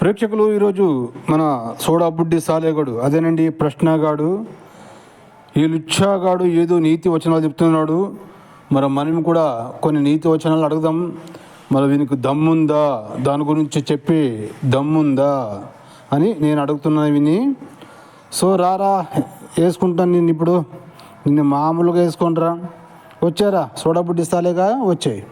ప్రేక్షకులు ఈరోజు మన సోడా బుడ్డి సాలేగాడు అదేనండి ప్రశ్నగాడు ఈ లుచ్చాగాడు ఏదో నీతి వచనాలు చెప్తున్నాడు. మరి మనం కూడా కొన్ని నీతి వచనాలు అడుగుదాం. మరి వీనికి దమ్ముందా? దాని గురించి చెప్పి దమ్ముందా అని నేను అడుగుతున్నాను విని. సో రారా వేసుకుంటాను నేను ఇప్పుడు. నిన్ను మామూలుగా వేసుకుంటారా వచ్చారా? సోడాబుడ్డి సాలేగా? వచ్చాయి.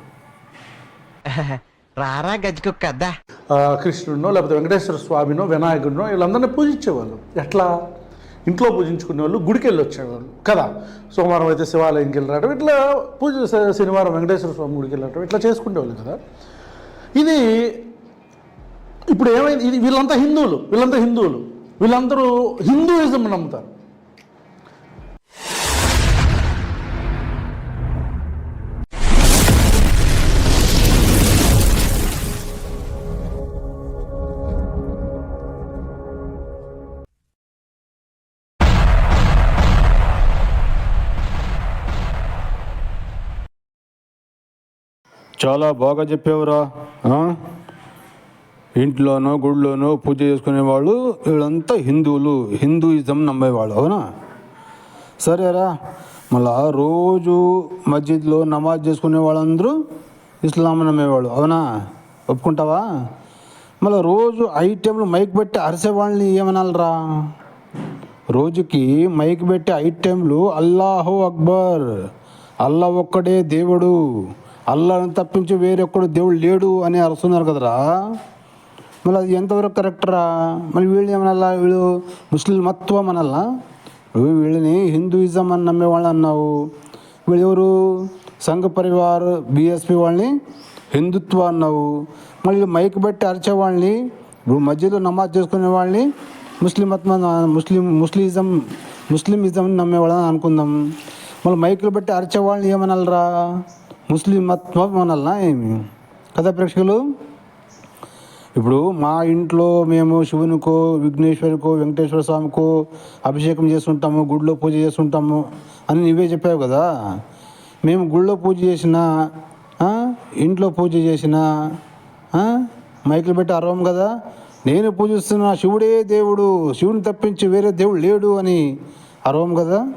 రారా గజ్జుకు కదా కృష్ణుడినో లేకపోతే వెంకటేశ్వర స్వామినో వినాయకుడినో వీళ్ళందరినీ పూజించేవాళ్ళు. ఎట్లా? ఇంట్లో పూజించుకునే వాళ్ళు గుడికి వెళ్ళి వచ్చేవాళ్ళు కదా? సోమవారం అయితే శివాలయంకి వెళ్ళి ఇట్లా పూజ శనివారం వెంకటేశ్వర స్వామి గుడికి వెళ్ళటం ఇట్లా చేసుకునేవాళ్ళు కదా. ఇది ఇప్పుడు ఏమైంది? ఇది వీళ్ళంతా హిందువులు వీళ్ళంతా హిందువులు. వీళ్ళందరూ హిందూయిజం నమ్ముతారు. చాలా బాగా చెప్పేవరా? ఇంట్లోనో గుడిలోనో పూజ చేసుకునేవాళ్ళు వీళ్ళంతా హిందువులు. హిందూయిజం నమ్మేవాళ్ళు అవునా? సరేరా. మళ్ళా రోజు మస్జిద్లో నమాజ్ చేసుకునే వాళ్ళందరూ ఇస్లాం నమ్మేవాళ్ళు అవునా? ఒప్పుకుంటావా? మళ్ళీ రోజు ఐటెంలు మైక్ పెట్టి అరిసే వాళ్ళని ఏమనాలరా? రోజుకి మైక్ పెట్టి ఐటెంలు అల్లాహు అక్బర్ అల్లా ఒక్కడే దేవుడు. అల్లాని తప్పించి వేరొక్కడు దేవుడు లేడు అని అరుస్తున్నారు కదరా? మళ్ళీ అది ఎంతవరకు కరెక్టరా మళ్ళీ వీళ్ళు ఏమనల్లా వీళ్ళు ముస్లిం మత్వం అనాలా? నువ్వు వీళ్ళని హిందూయిజం అని నమ్మేవాళ్ళు అన్నావు. వీళ్ళు ఎవరు? సంఘ పరివార్ బీఎస్పీ వాళ్ళని హిందుత్వ అన్నావు. మళ్ళీ మైక్ పెట్టి అరిచే వాళ్ళని ఇప్పుడు మధ్యలో నమాజ్ చేసుకునే వాళ్ళని ముస్లిం మత్వం ముస్లిం ముస్లిజం ముస్లిమిజం నమ్మేవాళ్ళని అనుకుందాం. మళ్ళీ మైకులు పెట్టి అరిచే వాళ్ళని ఏమనలరా? ముస్లిం మతం ఏమి? కదా ప్రేక్షకులు? ఇప్పుడు మా ఇంట్లో మేము శివునికో విఘ్నేశ్వరికో వెంకటేశ్వర స్వామికో అభిషేకం చేస్తుంటాము గుడిలో పూజ చేస్తుంటాము అని నువ్వే చెప్పావు కదా. మేము గుడిలో పూజ చేసినా ఇంట్లో పూజ చేసినా మైకులు పెట్టి అరవం కదా? నేను పూజిస్తున్న శివుడే దేవుడు శివుని తప్పించి వేరే దేవుడు లేడు అని అరవం కదా?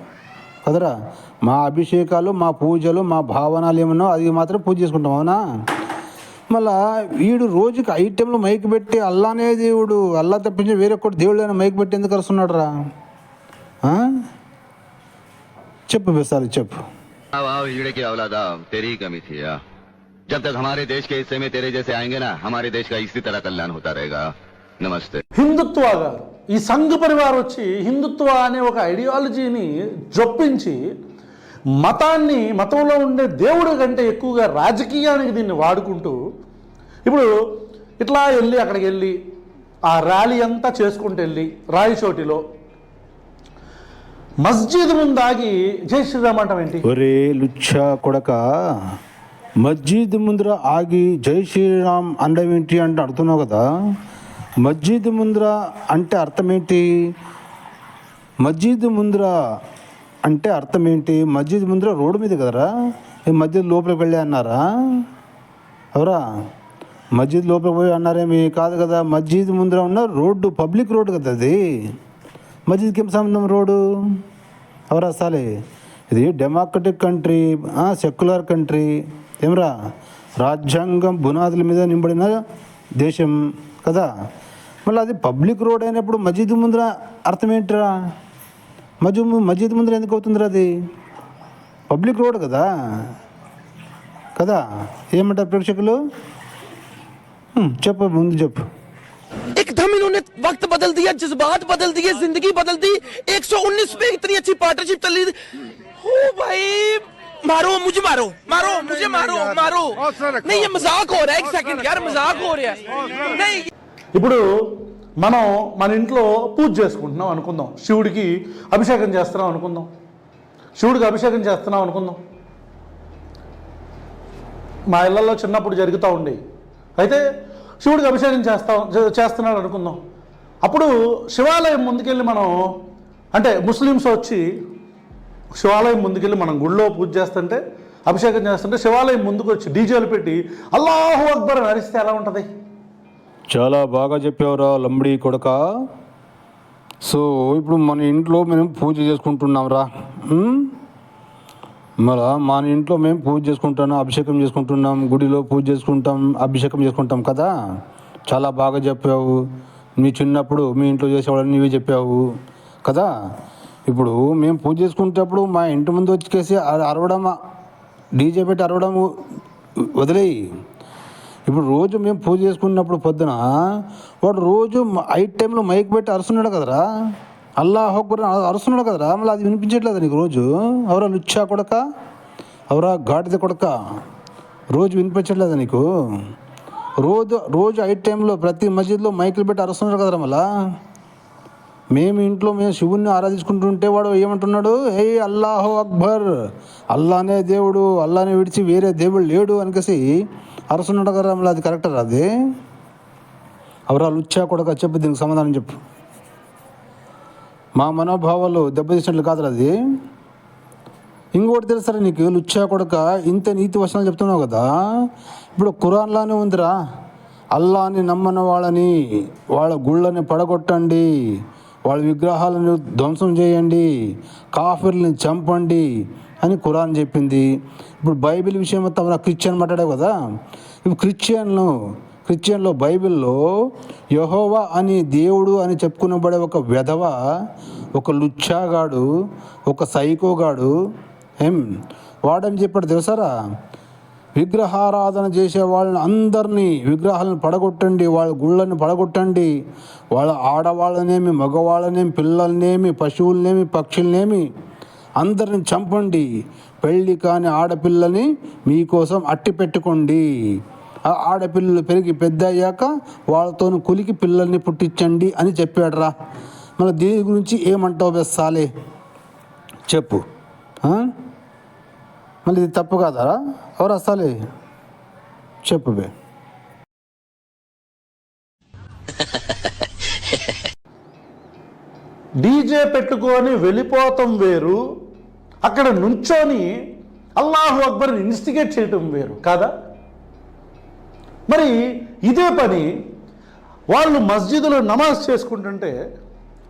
కదరా? మా అభిషేకాలు మా పూజలు మా భావనాలు ఏమన్నా అది మాత్రం పూజ చేసుకుంటాం అవునా మళ్ళా వీడు రోజుకి ఐటెంలు మైక్ పెట్టి అల్లానే దేవుడు అల్లా తప్పించి వేరొకటి దేవుడు అయినా మైక్ పెట్టి ఎందుకు అరుస్తున్నాడు రా చెప్పు బెసాలి చెప్పు आओ आओ हीरे की औलादा तेरी ही कमी थी या जब तक हमारे देश के हिस्से में तेरे जैसे आएंगे ना हमारे देश का इसी तरह कल्याण होता रहेगा नमस्ते హిందుత్వ గారు ఈ సంఘ పరివార్ వచ్చి హిందుత్వ అనే ఒక ఐడియాలజీని జొప్పించి మతాన్ని మతంలో ఉండే దేవుడి కంటే ఎక్కువగా రాజకీయానికి దీన్ని వాడుకుంటూ ఇప్పుడు ఇట్లా వెళ్ళి అక్కడికి వెళ్ళి ఆ ర్యాలీ అంతా చేసుకుంటూ వెళ్ళి రాయచోటిలో మస్జిద్ ముందాగి జై శ్రీరామ్ అంటాం ఏంటి? ఒరే లుచ్చా కొడక మస్జిద్ ముందర ఆగి జై శ్రీరామ్ అండం ఏంటి అంటే అడుగుతున్నావు కదా? మస్జిద్ ముందర అంటే అర్థం ఏంటి? మస్జిద్ ముందర అంటే అర్థం ఏంటి? మస్జిద్ ముందర రోడ్డు మీద కదరా? ఈ మస్జిద్ లోపలికి వెళ్ళే అన్నారా? ఎవరా? మస్జిద్ లోపలికి పోయి అన్నారేమి? కాదు కదా మస్జిద్ ముందర ఉన్న రోడ్డు పబ్లిక్ రోడ్డు కదా అది. మస్జిద్కి ఏం సంబంధం రోడ్డు? ఎవరా సాలే? ఇది డెమోక్రటిక్ కంట్రీ సెక్యులర్ కంట్రీ ఏమరా? రాజ్యాంగం బునాదుల మీద నింబడిన దేశం కదా. మళ్ళీ అది పబ్లిక్ రోడ్ అయినప్పుడు మసీదు ముందర అర్థం ఏంటిరా? మజు మసీదు ముందర ఎందుకు అవుతుందిరా అది పబ్లిక్ రోడ్ కదా కదా ఏమంటారు ప్రేక్షకులు హ్మ్, చెప్పు ముందు చెప్పు एकदम इन्होंने वक्त बदल दिया जज्बात बदल दिए जिंदगी बदल दी 119 पे इतनी अच्छी पार्टनरशिप चल रही थी ओ भाई मारो मुझे मारो मारो मुझे मारो मारो नहीं ये मजाक हो रहा है एक सेकंड यार मजाक हो रहा है नहीं ఇప్పుడు మనం మన ఇంట్లో పూజ చేసుకుంటున్నాం అనుకుందాం. శివుడికి అభిషేకం చేస్తున్నాం అనుకుందాం. శివుడికి అభిషేకం చేస్తున్నాం అనుకుందాం. మా ఇళ్ళలో చిన్నప్పుడు జరుగుతూ ఉండేవి అయితే శివుడికి అభిషేకం చేస్తాం చేస్తున్నాడు అనుకుందాం. అప్పుడు శివాలయం ముందుకెళ్ళి మనం అంటే ముస్లిమ్స్ వచ్చి శివాలయం ముందుకెళ్ళి మనం గుళ్ళో పూజ చేస్తుంటే అభిషేకం చేస్తుంటే శివాలయం ముందుకు వచ్చి డీజేలు పెట్టి అల్లాహు అక్బర్ అని అరిస్తే ఎలా ఉంటుంది? చాలా బాగా చెప్పావురా లంబడి కొడక? సో ఇప్పుడు మన ఇంట్లో మేము పూజ చేసుకుంటున్నాం రా. మళ్ళా మన ఇంట్లో మేము పూజ చేసుకుంటున్నాం అభిషేకం చేసుకుంటున్నాం గుడిలో పూజ చేసుకుంటాం అభిషేకం చేసుకుంటాం కదా? చాలా బాగా చెప్పావు. మీ చిన్నప్పుడు మీ ఇంట్లో చేసేవాళ్ళని నీవే చెప్పావు కదా? ఇప్పుడు మేము పూజ చేసుకునేటప్పుడు మా ఇంటి ముందు వచ్చేసి అరవడం డీజే పెట్టి అరవడం వదిలేయి. ఇప్పుడు రోజు మేము పూజ చేసుకున్నప్పుడు పొద్దున వాడు రోజు ఐట్ టైంలో మైక్ పెట్టి అరుస్తున్నాడు కదరా. అల్లాహ్ అక్బర్ అరుస్తున్నాడు కదరా. మళ్ళీ అది వినిపించట్లేదు నీకు రోజు? అవరా లుచ్చా కొడక? అవరా గాడిద కొడక? రోజు వినిపించట్లేదా నీకు? రోజు రోజు ఐట్ టైంలో ప్రతి మస్జిద్లో మైకులు పెట్టి అరుస్తున్నాడు కదరా మళ్ళీ. మేము ఇంట్లో మేము శివుణ్ణి ఆరాధించుకుంటుంటే వాడు ఏమంటున్నాడు? ఏ అల్లాహో అక్బర్ అల్లానే దేవుడు అల్లానే విడిచి వేరే దేవుడు లేడు అనికేసి అరుస్తున్నాడు కదా మళ్ళీ అది కరెక్టర్ అది? అవరా వచ్చా కొడక చెప్పు దీనికి సమాధానం చెప్పు. మా మనోభావాలు దెబ్బతీసినట్లు కాదు అది. ఇంకోటి తెలుసా నీకు? లుచ్చా కొడక ఇంత నీతి వచనాలు చెప్తున్నావు కదా. ఇప్పుడు కురాన్లానే ఉందిరా. అల్లాని నమ్మని వాళ్ళని వాళ్ళ గుళ్ళని పడగొట్టండి. వాళ్ళ విగ్రహాలను ధ్వంసం చేయండి కాఫీర్లను చంపండి అని ఖురాన్ చెప్పింది. ఇప్పుడు బైబిల్ విషయం తమ క్రిస్టియన్ మాట్లాడావు కదా? ఇప్పుడు క్రిస్టియన్లు క్రిస్టియన్లో బైబిల్లో యహోవా అని దేవుడు అని చెప్పుకునబడే ఒక వెధవ ఒక లుచ్చాగాడు ఒక సైకోగాడు ఏం వాడని చెప్పాడు తెలుసారా? విగ్రహారాధన చేసే వాళ్ళని అందరినీ విగ్రహాలను పడగొట్టండి వాళ్ళ గుళ్ళని పడగొట్టండి. వాళ్ళ ఆడవాళ్ళనేమి మగవాళ్ళనేమి పిల్లలనేమి పశువులనేమి పక్షులనేమి అందరిని చంపండి. పెళ్ళి కాని ఆడపిల్లని మీకోసం అట్టి పెట్టుకోండి. ఆ ఆడపిల్లలు పెరిగి పెద్ద అయ్యాక వాళ్ళతో కులికి పిల్లల్ని పుట్టించండి అని చెప్పాడురా. మళ్ళీ దీని గురించి ఏమంటావు బెస్సాలే? చెప్పు? మళ్ళీ ఇది తప్పు కాదా? ఎవరు వస్తాలే చెప్పు బే డీజే పెట్టుకొని వెళ్ళిపోతాం వేరు అక్కడ నుంచొని అల్లాహు అక్బర్ని ఇన్స్టిగేట్ చేయటం వేరు కాదా? మరి ఇదే పని వాళ్ళు మస్జిద్లో నమాజ్ చేసుకుంటుంటే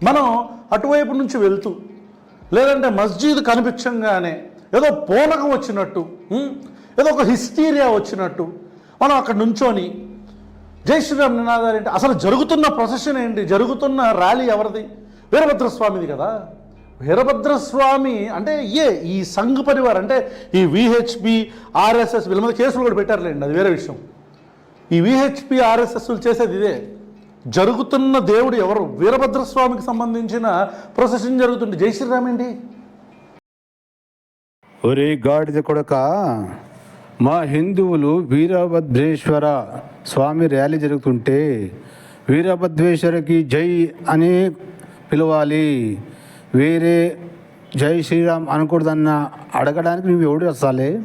మనం అటువైపు నుంచి వెళ్తూ లేదంటే మస్జిద్ కనిపించంగానే ఏదో పూనకం వచ్చినట్టు ఏదో ఒక హిస్టీరియా వచ్చినట్టు. మనం అక్కడ నుంచొని జై శ్రీరామ్ నినాదాలు ఏంటి? అసలు జరుగుతున్న ప్రొసెషన్ ఏంటి? జరుగుతున్న ర్యాలీ ఎవరిది? వీరభద్రస్వామిది కదా. వీరభద్రస్వామి అంటే ఏ? ఈ సంఘ్ పరివార్ అంటే ఈ విహెచ్పి ఆర్ఎస్ఎస్ వీళ్ళ మీద కేసులు కూడా పెట్టారులేండి అది వేరే విషయం. ఈ విహెచ్పి ఆర్ఎస్ఎస్లు చేసేది ఇదే. జరుగుతున్న దేవుడు ఎవరు? వీరభద్రస్వామికి సంబంధించిన ప్రొసెషన్ జరుగుతుంది జై శ్రీరామ్ ఏంటి? ఒరే గాడిద కొడక మా హిందువులు వీరభద్రేశ్వర స్వామి ర్యాలీ జరుగుతుంటే వీరభద్రేశ్వరకి జై అని పిలవాలి. వేరే జై శ్రీరామ్ అనకూడదన్న అడగడానికి నువ్వు ఎవడు వస్తాలే?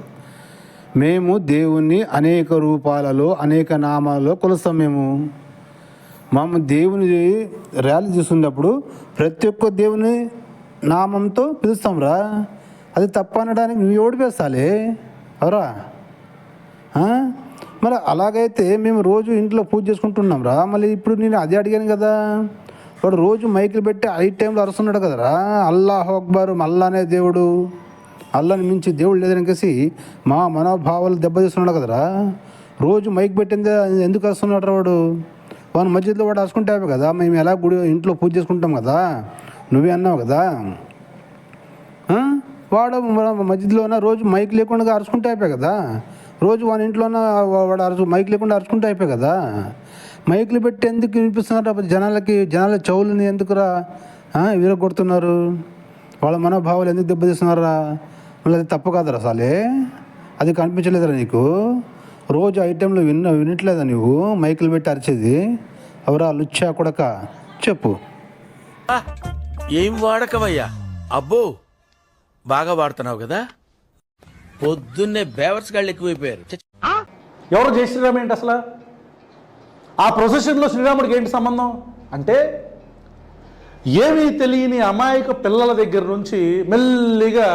మేము దేవుణ్ణి అనేక రూపాలలో అనేక నామాలలో కొలుస్తాం మేము. మేము దేవుని ర్యాలీ చూస్తున్నప్పుడు ప్రతి ఒక్క దేవుని నామంతో పిలుస్తాం రా అది తప్ప అనడానికి నువ్వు ఎవడు వేస్తాలే? అవరా. మరి అలాగైతే మేము రోజు ఇంట్లో పూజ చేసుకుంటున్నాం రా. మళ్ళీ ఇప్పుడు నేను అదే అడిగాను కదా. వాడు రోజు మైకులు పెట్టి ఐ టైంలో అరుస్తున్నాడు కదరా. అల్లాహ్ అక్బర్ అల్లానే దేవుడు. అల్లాని మించి దేవుడు లేదనికేసి మా మనోభావాలు దెబ్బతీస్తున్నాడు కదరా. రోజు మైక్ పెట్టింది ఎందుకు వస్తున్నాడు వాడు. వాడు మధ్యలో వాడు అరుచుకుంటే కదా. మేము ఎలా గుడి ఇంట్లో పూజ చేసుకుంటాం కదా. నువ్వే అన్నావు కదా. వాడు మన మస్జిద్లోన రోజు మైక్ లేకుండా అరుచుకుంటే అయిపోయి కదా. రోజు వాని ఇంట్లోనే వాడు అరుచు మైక్ లేకుండా అరుచుకుంటే అయిపోయి కదా. మైకులు పెట్టి ఎందుకు వినిపిస్తున్నారు? జనాలకి జనాల చెవులని ఎందుకురా విరగొడుతున్నారు? వాళ్ళ మనోభావాలు ఎందుకు దెబ్బతీస్తున్నారా? మళ్ళీ అది తప్పు కాదురా సాలే. అది కనిపించలేదురా నీకు. రోజు ఐటెంలు విన్న వినట్లేదా నువ్వు? మైకులు పెట్టి అరిచేది. ఎవరా లుచ్చా కొడక? చెప్పు. ఏం వాడకమయ్యా? అబ్బో బాగా వాడుతున్నావు కదా? పొద్దున్నే బేవర్స్ గాళ్ళు ఎక్కువైపోయారు. ఎవరు జై శ్రీరామ్ ఏంటి అసలు? ఆ ప్రొసెషన్లో శ్రీరాముడికి ఏంటి సంబంధం? అంటే ఏమీ తెలియని అమాయక పిల్లల దగ్గర నుంచి మెల్లిగా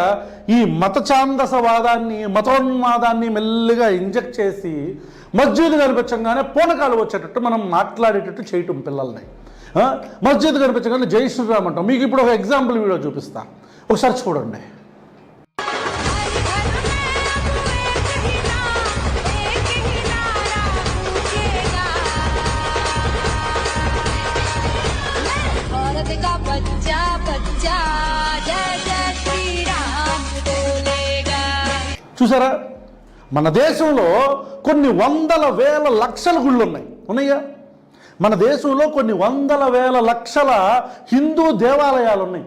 ఈ మతఛాందసవాదాన్ని మతోన్మాదాన్ని మెల్లిగా ఇంజెక్ట్ చేసి మస్జిద్ కనిపించగానే పూనకాలు వచ్చేటట్టు మనం మాట్లాడేటట్టు చేయటం పిల్లల్ని. మస్జిద్ కనిపించగానే జై శ్రీరామ్ అంటాం. మీకు ఇప్పుడు ఒక ఎగ్జాంపుల్ వీడియో చూపిస్తా. ఒకసారి చూడండి. చూసారా? మన దేశంలో కొన్ని వందల వేల లక్షల గుళ్ళు ఉన్నాయి. ఉన్నాయా? మన దేశంలో కొన్ని వందల వేల లక్షల హిందూ దేవాలయాలు ఉన్నాయి.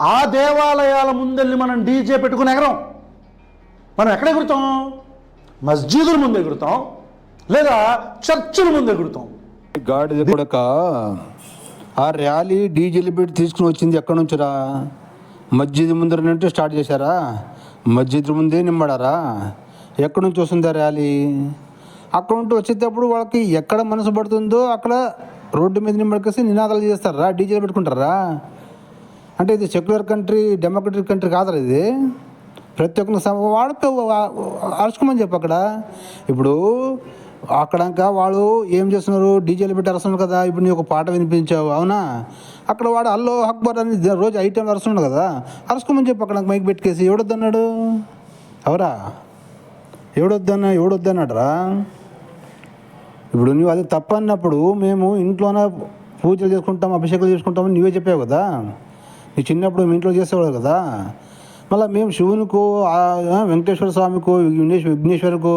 ఆ దేవాలయాల ముందెళ్ళి మనం డీజే పెట్టుకుని ఎగరం. మనం ఎక్కడ ఎగురుతాం? మస్జిదుల ముందు ఎగురుతాం. లేదా చర్చిల ముందు ఎగురుతాం. గాడిద కొడక ఆ ర్యాలీ డీజిల్ పెట్టి తీసుకుని వచ్చింది ఎక్కడి నుంచిరా? మస్జిద్ ముందర నుండి స్టార్ట్ చేశారా? మస్జిద్ ముందే నిమ్మడారా ఎక్కడి నుంచి వస్తుంది ర్యాలీ? అక్కడ ఉంటూ వచ్చేటప్పుడు వాళ్ళకి ఎక్కడ మనసు పడుతుందో అక్కడ రోడ్డు మీద నిమ్మడికేసి నినాదాలు చేస్తారా? డీజే పెట్టుకుంటారా? అంటే ఇది సెక్యులర్ కంట్రీ డెమోక్రటిక్ కంట్రీ కాదురా ఇది. ప్రతి ఒక్కరిని వాడితే అరుచుకోమని చెప్పు అక్కడ. ఇప్పుడు అక్కడంక వాళ్ళు ఏం చేస్తున్నారు? డీజేలు పెట్టి అరుస్తున్నారు కదా ఇప్పుడు నీ ఒక పాట వినిపించావు అవునా? అక్కడ వాడు అల్లో అక్బర్ అని రోజు ఐటెం అరుస్తున్నాడు కదా అరుసుకోమని చెప్పి అక్కడ మైక్ పెట్టుకేసి ఎవడొద్దన్నాడు? ఎవరా? ఎవడొద్దన్నా ఎవడొద్దన్నాడరా? ఇప్పుడు నువ్వు అది తప్పన్నప్పుడు మేము ఇంట్లోనే పూజలు చేసుకుంటాం అభిషేకాలు చేసుకుంటామని నువ్వే చెప్పావు కదా. నీ చిన్నప్పుడు మీ ఇంట్లో చేసేవాడు కదా. మళ్ళీ మేము శివునికో వెంకటేశ్వర స్వామికో విఘ్నేశ్వర విఘ్నేశ్వరకో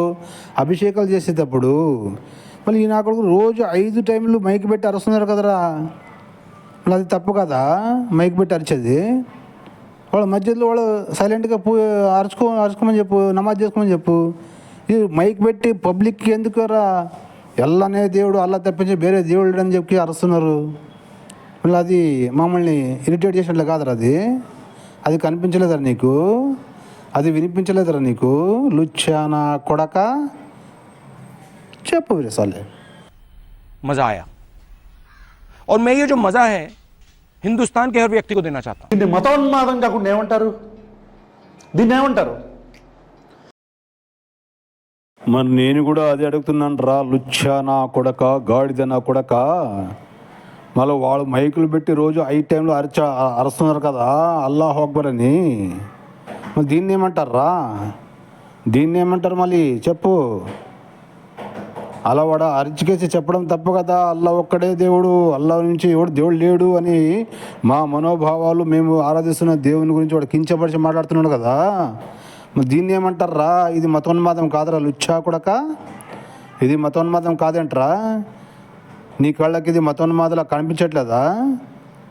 అభిషేకాలు చేసేటప్పుడు మళ్ళీ ఈ నా కొడుకు రోజు ఐదు టైంలు మైక్ పెట్టి అరుస్తున్నారు కదరా. మళ్ళీ అది తప్పు కదా మైక్ పెట్టి అరిచేది. వాళ్ళ మధ్యలో వాళ్ళు సైలెంట్గా పూ అరుచుకో అరుచుకోమని చెప్పు నమాజ్ చేసుకోమని చెప్పు. ఇది మైక్ పెట్టి పబ్లిక్కి ఎందుకు రా ఎల్లనే దేవుడు అల్లా తప్పించి వేరే దేవుడు అని చెప్పి అరుస్తున్నారు. మళ్ళీ అది మమ్మల్ని ఇరిటేట్ చేసినట్లు కాదురా అది. అది కనిపించలేదురా నీకు అది వినిపించలేదురా నీకు లుచ్చానా కొడక చెప్పు విరసాలే मज़ा आया और मैं ये जो मज़ा है हिंदुस्तान के हर व्यक्ति को देना चाहता हूँ దీన్ని మతోన్మాదం కాకుండా ఏమంటారు దీన్ని ఏమంటారు మరి నేను కూడా అదే అడుగుతున్నాను రా లుచ్చా నా కొడక గాడిద నా కొడక మళ్ళీ వాళ్ళు మైకులు పెట్టి రోజు ఐ టైంలో అరచ అరుస్తున్నారు కదా అల్లాహ్ అక్బర్ అని. మళ్ళీ దీన్ని ఏమంటారా దీన్ని ఏమంటారు మళ్ళీ? చెప్పు. అలా వాడ అరిచికేసి చెప్పడం తప్పు కదా అల్లా ఒక్కడే దేవుడు అల్లా నుంచి ఎవడు దేవుడు లేడు అని మా మనోభావాలు మేము ఆరాధిస్తున్న దేవుని గురించి వాడు కించపరిచి మాట్లాడుతున్నాడు కదా. మరి దీన్ని ఏమంటారా ఇది మతోన్మాదం కాదురా లుచ్చా కూడా ఇది మతోన్మాదం కాదంటరా? నీ కళ్ళకి ఇది మతోన్మాదలా కనిపించట్లేదా?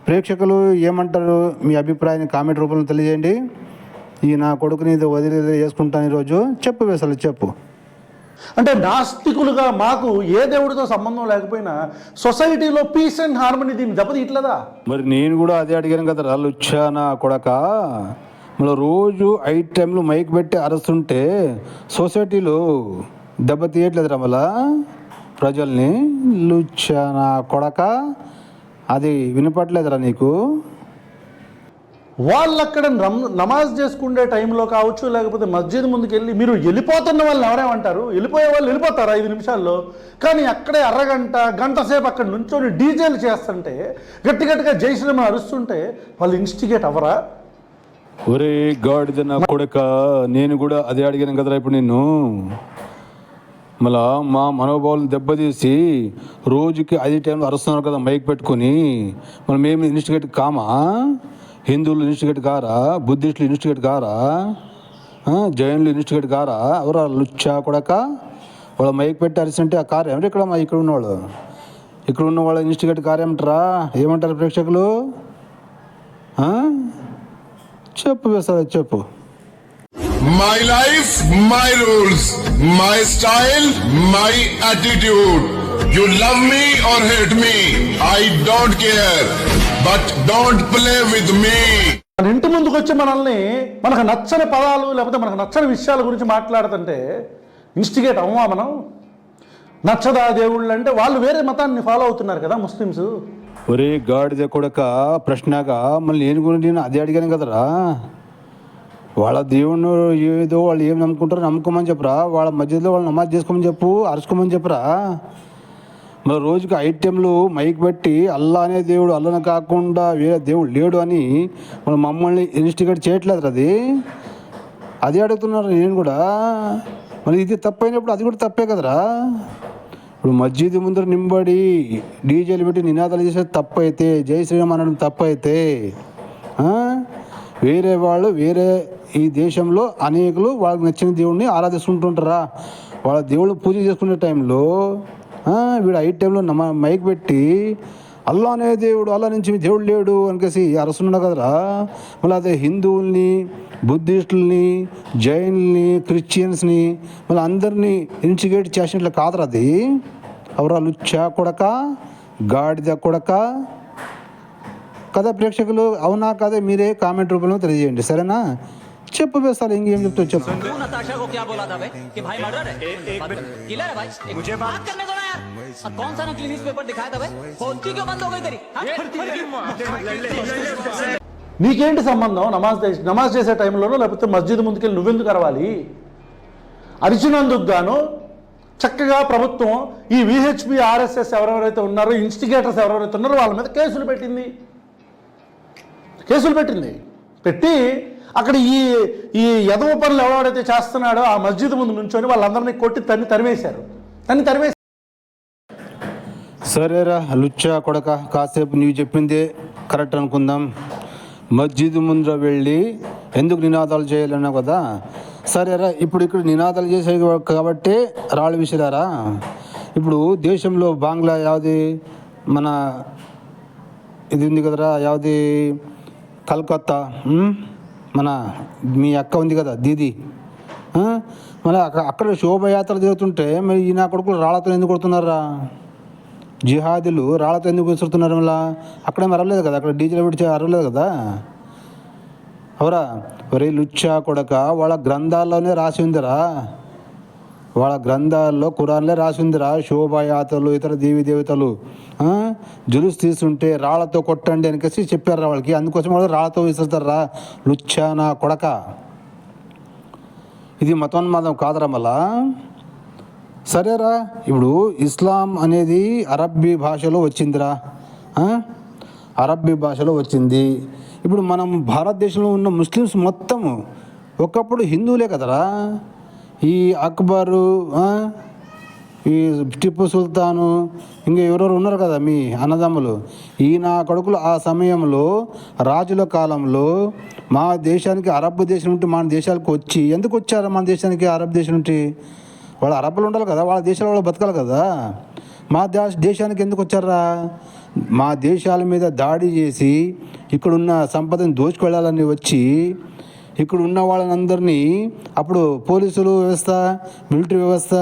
ప్రేక్షకులు ఏమంటారు? మీ అభిప్రాయాన్ని కామెంట్ రూపంలో తెలియజేయండి. ఈ నా కొడుకుని ఇది వదిలి చేసుకుంటాను ఈరోజు. చెప్పు వేసలు చెప్పు. అంటే నాస్తికులుగా మాకు ఏ దేవుడితో సంబంధం లేకపోయినా సొసైటీలో పీస్ అండ్ హార్మనీ దీన్ని దెబ్బతీయట్లేదా? మరి నేను కూడా అదే అడిగాను కదా రాళ్ళు వచ్చానా కొడక? మళ్ళీ రోజు ఐదు టైంలు మైక్ పెట్టి అరుస్తుంటే సొసైటీలో దెబ్బ తీయట్లేదు మళ్ళా? ప్రజల్ని లుచ్చానా కొడక? అది వినపట్లేదురా నీకు? వాళ్ళు అక్కడ నమ్ నమాజ్ చేసుకునే టైంలో కావచ్చు లేకపోతే మస్జిద్ ముందుకు వెళ్ళి మీరు వెళ్ళిపోతున్న వాళ్ళని ఎవరేమంటారు? వెళ్ళిపోయే వాళ్ళు వెళ్ళిపోతారు ఐదు నిమిషాల్లో? కానీ అక్కడే అరగంట గంట సేపు అక్కడ నుంచొని డీజేలు చేస్తుంటే గట్టి గట్టిగా జై శ్రీరామ్ అని అరుస్తుంటే వాళ్ళు ఇన్స్టిగేట్ అవ్వరా? ఒరే గాడిద నా కొడక నేను కూడా అదే అడిగాను కదరా ఇప్పుడు నిన్ను. మళ్ళా మా మనోభావాలను దెబ్బతీసి రోజుకి ఐదు టైంలో అరుస్తున్నారు కదా మైక్ పెట్టుకొని. మరి మేము ఇన్వెస్టిగేట్ కామా? హిందువులు ఇన్వెస్టిగేట్ కారా? బుద్ధిస్టులు ఇన్వెస్టిగేట్ కారా? జైన్లు ఇన్వెస్టిగేట్ కారా? ఎవరు లుచ్చా కొడక? వాళ్ళు మైక్ పెట్టి అరిస్తుంటే ఆ కారు ఏమిటి ఇక్కడ మా ఇక్కడ ఉన్నవాళ్ళు? ఇక్కడ ఉన్న వాళ్ళ ఇన్వెస్టిగేట్ కారు ఏమంటారా? ఏమంటారు ప్రేక్షకులు? చెప్పు వేసాడు చెప్పు. My life, my rules, my style, my attitude. You love me or hate me, I don't care. But don't play with me. మన ఇంటి ముందుకు వచ్చి మనల్ని మనకు నచ్చని పదాలు లేకపోతే మనకు నచ్చని విషయాల గురించి మాట్లాడుతుంటే ఇన్స్టిగేట్ అవ్వమా మనం నచ్చదా దేవుళ్ళు అంటే వాళ్ళు వేరే మతాన్ని ఫాలో అవుతున్నారు కదా ముస్లిమ్స్ ఒరే గాడిద కొడక ప్రశ్నగా మళ్ళీ నేను గురించి నేను అదే అడిగాను కదరా వాళ్ళ దేవుడు ఏదో వాళ్ళు ఏం నమ్ముకుంటారో నమ్ముకోమని చెప్పరా? వాళ్ళ మధ్యలో వాళ్ళు నమాజ్ చేసుకోమని చెప్పు అరుచుకోమని చెప్పరా? మరి రోజుకి ఐటెంలు మైక్ పెట్టి అల్లా అనే దేవుడు అల్లన కాకుండా వేరే దేవుడు లేడు అని మన మమ్మల్ని ఇన్వెస్టిగేట్ చేయట్లేదు అది? అది అడుగుతున్నారు నేను కూడా. మరి ఇది తప్పైనప్పుడు అది కూడా తప్పే కదరా? ఇప్పుడు మస్జిద్ ముందర నింబడి డీజేలు పెట్టి నినాదాలు చేసేది తప్పైతే జై శ్రీరామ్ అనడం తప్పైతే వేరే వాళ్ళు వేరే ఈ దేశంలో అనేకులు వాళ్ళకి నచ్చిన దేవుడిని ఆరాధిస్తుంటుంటారా? వాళ్ళ దేవుళ్ళు పూజ చేసుకునే టైంలో వీడు ఐ టైంలో నమ్మ మైక్ పెట్టి అల్లా అనే దేవుడు అల్లా నుంచి మీ దేవుడు లేడు అనికేసి అరుస్తున్నాడు కదరా మళ్ళీ అదే హిందువుల్ని బుద్ధిస్టుల్ని జైన్లని క్రిస్టియన్స్ని మళ్ళీ అందరినీ ఇన్సిగేట్ చేసినట్లు కాదురా అది. ఎవరా లుచ్చా కొడక గాడిద కొడక కథ ప్రేక్షకులు? అవునా కాదా? మీరే కామెంట్ రూపంలో తెలియజేయండి. సరేనా? చెప్పు వేస్తారు ఇంకేం చెప్తావు చెప్పు. నీకేంటి సంబంధం? నమాజ్ నమాజ్ చేసే టైంలోనో లేకపోతే మస్జిద్ ముందుకెళ్ళి నువ్వెందుకు అరవాలి? అరిచినందుకు గాను చక్కగా ప్రభుత్వం ఈ విహెచ్పి ఆర్ఎస్ఎస్ ఎవరెవరైతే ఉన్నారో ఇన్స్టిగేటర్స్ ఎవరెవరైతే ఉన్నారో వాళ్ళ మీద కేసులు పెట్టింది. కేసులు పెట్టింది. పెట్టి అక్కడ ఈ ఈ యదవ పనులు ఎవరెవరైతే చేస్తున్నాడో ఆ మస్జిద్ ముందు నుంచొని వాళ్ళందరినీ కొట్టి తన్ని తరివేశారు. తన్ని తరివేశారు. సరేరా లుచ్చా కొడక కాసేపు నీవు చెప్పిందే కరెక్ట్ అనుకుందాం. మస్జిద్ ముందర వెళ్ళి ఎందుకు నినాదాలు చేయాలన్నావు కదా. సరేరా ఇప్పుడు ఇక్కడ నినాదాలు చేసే కాబట్టి రాళ్ళు విసిరారా. ఇప్పుడు దేశంలో బాంగ్లా యావది మన ఇది ఉంది కదరా యావది కలకత్తా మన మీ అక్క ఉంది కదా దీది. మళ్ళీ అక్కడ అక్కడ శోభయాత్ర జరుగుతుంటే మరి ఈ నా కొడుకులు రాళ్ళతో ఎందుకు కొడుతున్నారా? జిహాదీలు రాళ్ళతో ఎందుకు విసురుతున్నారు మళ్ళా? అక్కడేం అరవలేదు కదా అక్కడ డీజిల్ పెట్టి అరవలేదు కదా? అవరా ఒరే లుచ్చా కొడక వాళ్ళ గ్రంథాల్లోనే రాసి ఉందిరా. వాళ్ళ గ్రంథాల్లో కురాన్లే రాసిందిరా. శోభాయాతలు ఇతర దేవి దేవతలు ఆ? జులుస్ తీసుంటే రాళ్ళతో కొట్టండి అనికేసి చెప్పారు వాళ్ళకి. అందుకోసం వాళ్ళు రాళ్ళతో విసురుతారా లుచ్చానా కొడక. ఇది మతోన్మాదం కాదురా మళ్ళా. సరేరా ఇప్పుడు ఇస్లాం అనేది అరబ్బీ భాషలో వచ్చిందిరా. అరబ్బీ భాషలో వచ్చింది. ఇప్పుడు మనం భారతదేశంలో ఉన్న ముస్లిమ్స్ మొత్తము ఒకప్పుడు హిందువులే కదరా. ఈ అక్బరు ఈ టిప్పు సుల్తాను ఇంకా ఎవరెవరు ఉన్నారు కదా మీ అన్నదమ్ములు. ఈ నా కొడుకులు ఆ సమయంలో రాజుల కాలంలో మా దేశానికి అరబ్ దేశం నుండి మన దేశాలకు వచ్చి ఎందుకు వచ్చారు మన దేశానికి అరబ్ దేశం నుండి? వాళ్ళ అరబ్బులు ఉండాలి కదా వాళ్ళ దేశాల వాళ్ళు బతకాలి కదా. మా దేశ దేశానికి ఎందుకు వచ్చారా? మా దేశాల మీద దాడి చేసి ఇక్కడున్న సంపదను దోచుకెళ్ళాలని వచ్చి ఇక్కడ ఉన్న వాళ్ళందరినీ అప్పుడు పోలీసులు వ్యవస్థ మిలిటరీ వ్యవస్థ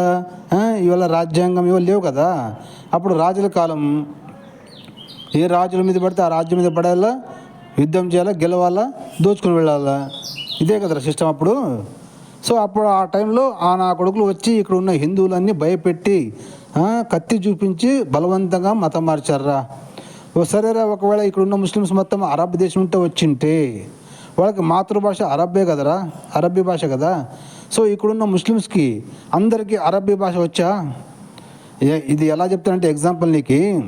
ఇవాళ రాజ్యాంగం ఇవాళ లేవు కదా. అప్పుడు రాజుల కాలం ఏ రాజుల మీద పడితే ఆ రాజ్యం మీద పడాలా యుద్ధం చేయాలా గెలవాలా దోచుకుని వెళ్ళాలా. ఇదే కదా సిస్టమ్ అప్పుడు. సో అప్పుడు ఆ టైంలో ఆ నా కొడుకులు వచ్చి ఇక్కడ ఉన్న హిందువులన్నీ భయపెట్టి కత్తి చూపించి బలవంతంగా మతం మార్చారా. ఓ సరేరా ఒకవేళ ఇక్కడ ఉన్న ముస్లిమ్స్ మొత్తం అరబ్ దేశం ఉంటే వచ్చింటే వాళ్ళకి మాతృభాష అరబ్బే కదరా? అరబ్బీ భాష కదా? సో ఇక్కడున్న ముస్లిమ్స్కి అందరికీ అరబ్బీ భాష వచ్చా? ఇది ఎలా చెప్తానంటే ఎగ్జాంపుల్ నీకు.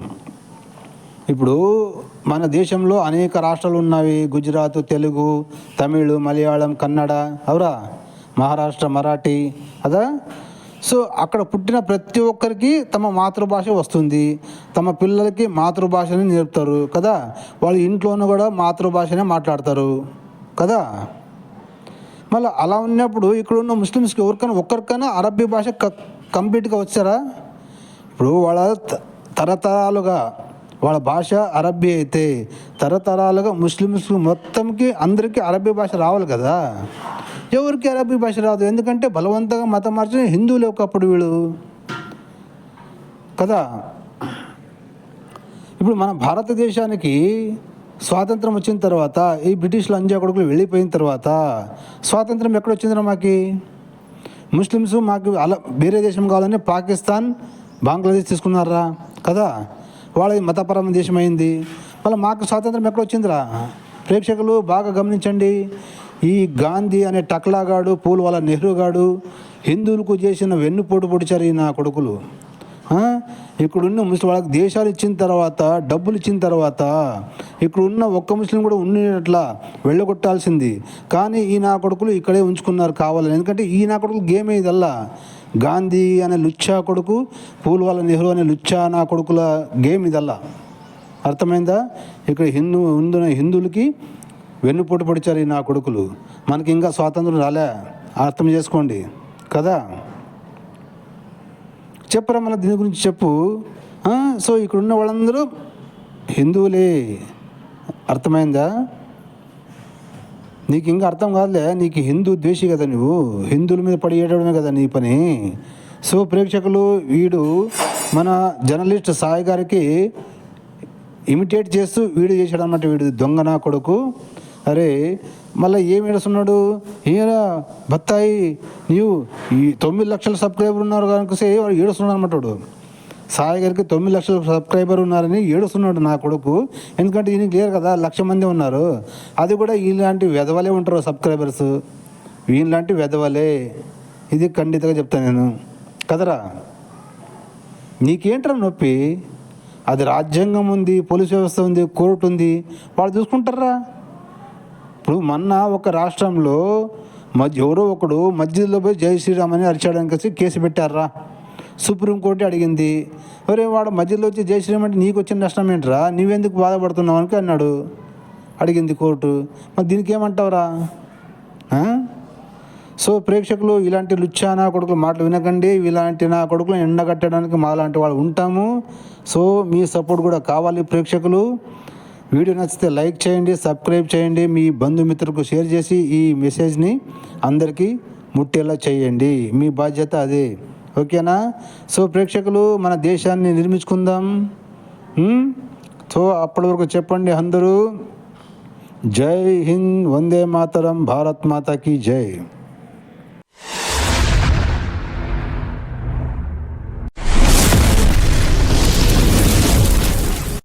ఇప్పుడు మన దేశంలో అనేక రాష్ట్రాలు ఉన్నవి. గుజరాత్ తెలుగు తమిళ్ మలయాళం కన్నడ. అవురా? మహారాష్ట్ర మరాఠీ. అదా? సో అక్కడ పుట్టిన ప్రతి ఒక్కరికి తమ మాతృభాష వస్తుంది. తమ పిల్లలకి మాతృభాషని నేర్పుతారు కదా? వాళ్ళు ఇంట్లోనూ కూడా మాతృభాషనే మాట్లాడతారు. కదా? మళ్ళీ అలా ఉన్నప్పుడు ఇక్కడ ఉన్న ముస్లిమ్స్కి ఎవరికైనా ఒక్కరికైనా అరబ్బీ భాష క కంప్లీట్గా వచ్చారా? ఇప్పుడు వాళ్ళ త- తరతరాలుగా వాళ్ళ భాష అరబ్బీ అయితే తరతరాలుగా ముస్లిమ్స్ మొత్తంకి అందరికీ అరబ్బీ భాష రావాలి కదా? ఎవరికి అరబ్బీ భాష రాదు? ఎందుకంటే బలవంతంగా మతం మార్చిన హిందువులు ఒకప్పుడు వీళ్ళు. కదా? ఇప్పుడు మన భారతదేశానికి స్వాతంత్రం వచ్చిన తర్వాత ఈ బ్రిటిష్ లంజా కొడుకులు వెళ్ళిపోయిన తర్వాత స్వాతంత్రం ఎక్కడొచ్చిందిరా మాకి? ముస్లిమ్స్ మాకు అలా వేరే దేశం కావాలని పాకిస్తాన్ బంగ్లాదేశ్ తీసుకున్నారా? కదా? వాళ్ళది మతపరమైన దేశం అయింది. మళ్ళీ మాకు స్వాతంత్రం ఎక్కడొచ్చిందిరా ప్రేక్షకులు బాగా గమనించండి. ఈ గాంధీ అనే టక్లాగాడు పూల్వాలా నెహ్రూ గాడు హిందువులకు చేసిన వెన్నుపోటు పొడిచారు ఈ నా కొడుకులు. ఇక్కడున్న ముస్లిం వాళ్ళకి దేశాలు ఇచ్చిన తర్వాత డబ్బులు ఇచ్చిన తర్వాత ఇక్కడున్న ఒక్క ముస్లిం కూడా ఉండేటట్లా వెళ్ళగొట్టాల్సింది. కానీ ఈ నా కొడుకులు ఇక్కడే ఉంచుకున్నారు కావాలని. ఎందుకంటే ఈ నా కొడుకులు గేమ్ ఇదల్లా. గాంధీ అనే లుచ్చా కొడుకు పూల్వాల నెహ్రూ అనే లుచ్చా నా కొడుకుల గేమ్ ఇదల్లా. అర్థమైందా? ఇక్కడ హిందూ హిందూ హిందువులకి వెన్నుపోటు పొడిచారు ఈ నా కొడుకులు. మనకి ఇంకా స్వాతంత్రం రాలే. అర్థం చేసుకోండి. కదా? చెప్పరా మళ్ళీ దీని గురించి చెప్పు. సో ఇక్కడ ఉన్న వాళ్ళందరూ హిందువులే. అర్థమైందా? నీకు ఇంకా అర్థం కాదులే. నీకు హిందూ ద్వేషి కదా నువ్వు. హిందువుల మీద పడి కదా నీ పని. సో ప్రేక్షకులు వీడు మన జర్నలిస్ట్ సాయి గారికి ఇమిటేట్ చేస్తూ వీడియో చేశాడు అన్నమాట వీడు దొంగ నా కొడుకు. అరే మళ్ళీ ఏం ఏడుస్తున్నాడు? ఈయన బత్తాయి నీవు ఈ తొమ్మిది లక్షల సబ్స్క్రైబర్ ఉన్నారు కనుక ఏడుస్తున్నాడు అనమాట వాడు సాయి గారికి తొమ్మిది లక్షల సబ్స్క్రైబర్ ఉన్నారని ఏడుస్తున్నాడు నా కొడుకు. ఎందుకంటే ఈయనకి లేరు కదా లక్ష మంది ఉన్నారు. అది కూడా ఇలాంటి వెధవలే ఉంటారు సబ్స్క్రైబర్స్. వీళ్ళలాంటి వెధవలే. ఇది ఖండితంగా చెప్తాను నేను. కదరా? నీకేంట్రా నొప్పి? అది రాజ్యాంగం ఉంది పోలీస్ వ్యవస్థ ఉంది కోర్టు ఉంది. వాళ్ళు చూసుకుంటారా? ఇప్పుడు మొన్న ఒక రాష్ట్రంలో మధ్య ఎవరో ఒకడు మధ్యలో పోయి జై శ్రీరామ్ అని అరిచాడని కలిసి కేసు పెట్టారా? సుప్రీంకోర్టు అడిగింది. ఒరే వాడు మధ్యలో వచ్చి జై శ్రీరామ్ అంటే నీకు వచ్చిన నష్టం ఏంట్రా? నువ్వెందుకు బాధపడుతున్నావు అని అన్నాడు. అడిగింది కోర్టు. మరి దీనికి ఏమంటావురా? సో ప్రేక్షకులు ఇలాంటి లుచ్చా నా కొడుకులు మాటలు వినకండి. ఇలాంటి నా కొడుకులు ఎండగట్టడానికి మాలాంటి వాళ్ళు ఉంటాము. సో మీ సపోర్ట్ కూడా కావాలి ప్రేక్షకులు. వీడియో నచ్చితే లైక్ చేయండి సబ్స్క్రైబ్ చేయండి మీ బంధుమిత్రులకు షేర్ చేసి ఈ మెసేజ్ని అందరికీ ముట్టేలా చేయండి. మీ బాధ్యత అదే. ఓకేనా? సో ప్రేక్షకులు మన దేశాన్ని నిర్మించుకుందాం. సో అప్పటి వరకు చెప్పండి అందరూ. జై హింద్ వందే మాతరం భారత్ మాతకి జై.